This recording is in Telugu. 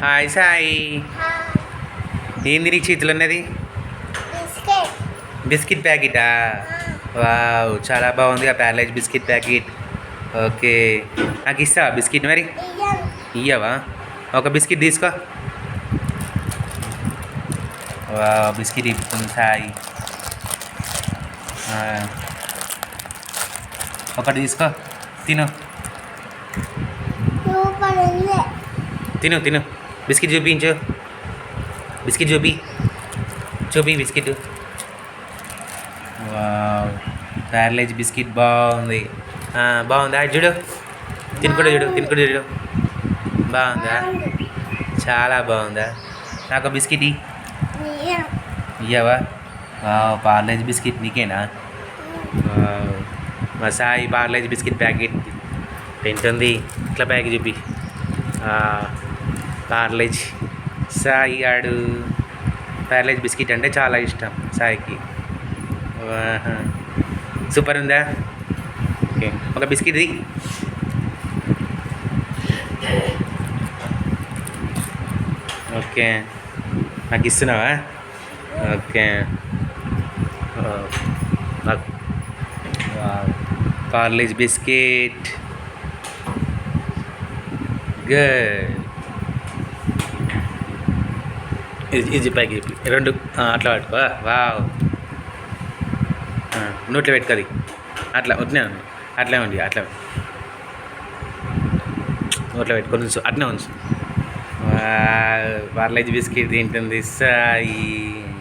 హాయ్ సాయి. ఏంది నీ చేతిలో ఉన్నది? బిస్కెట్. ప్యాకెటా? వావ్ చాలా బాగుంది ఆ ప్యారలైజ్ బిస్కెట్ ప్యాకెట్. ఓకే. నాకు ఇస్తావా బిస్కెట్ మరి? ఇయ్యం ఇయ్యవా? ఒక బిస్కెట్ తీసుకో. వా బిస్కెట్ ఇస్తుంది సాయి. ఒకటి తీసుకో. తిను. తిను తిను. బిస్కెట్ చూపించు. బిస్కెట్ చూపి. చూపి బిస్కెట్. ప్యారలైజ్ బిస్కెట్ బాగుంది. బాగుందా? చూడు. తినుకుంటూ చూడు తినుకుంటూ చూడు. బాగుందా? చాలా బాగుందా? నాకు బిస్కెట్ ఇయ్యి. ఇయ్యం ఇయ్యవా పార్లేజ్ బిస్కెట్ నీకేనా. మా సాయి పార్లేజ్ బిస్కెట్ ప్యాకెట్. తింటుంది ఇట్లా ప్యాకెట్ చూపి. పార్లేజ్ సాయి ఆడు పార్లేజ్ బిస్కెట్ అంటే చాలా ఇష్టం సాయికి. సూపర్ ఉందా? ఓకే ఒక బిస్కెట్ ఇది ఓకే నాకు ఇస్తున్నావా? ఓకే. నాకు. పార్లేజ్ బిస్కెట్. గుడ్. ఇది ఇది పైకి రెండు అట్లా పట్టుకో. వావ్. నోట్లో పెట్టుకోది. అట్లా వద్దునే ఉంది. అట్లే ఉంది అట్లా నోట్లో పెట్టుకొని ఉంచు అట్లే ఉంచు. పార్లేజ్ బిస్కెట్ తింటుంది సాయి.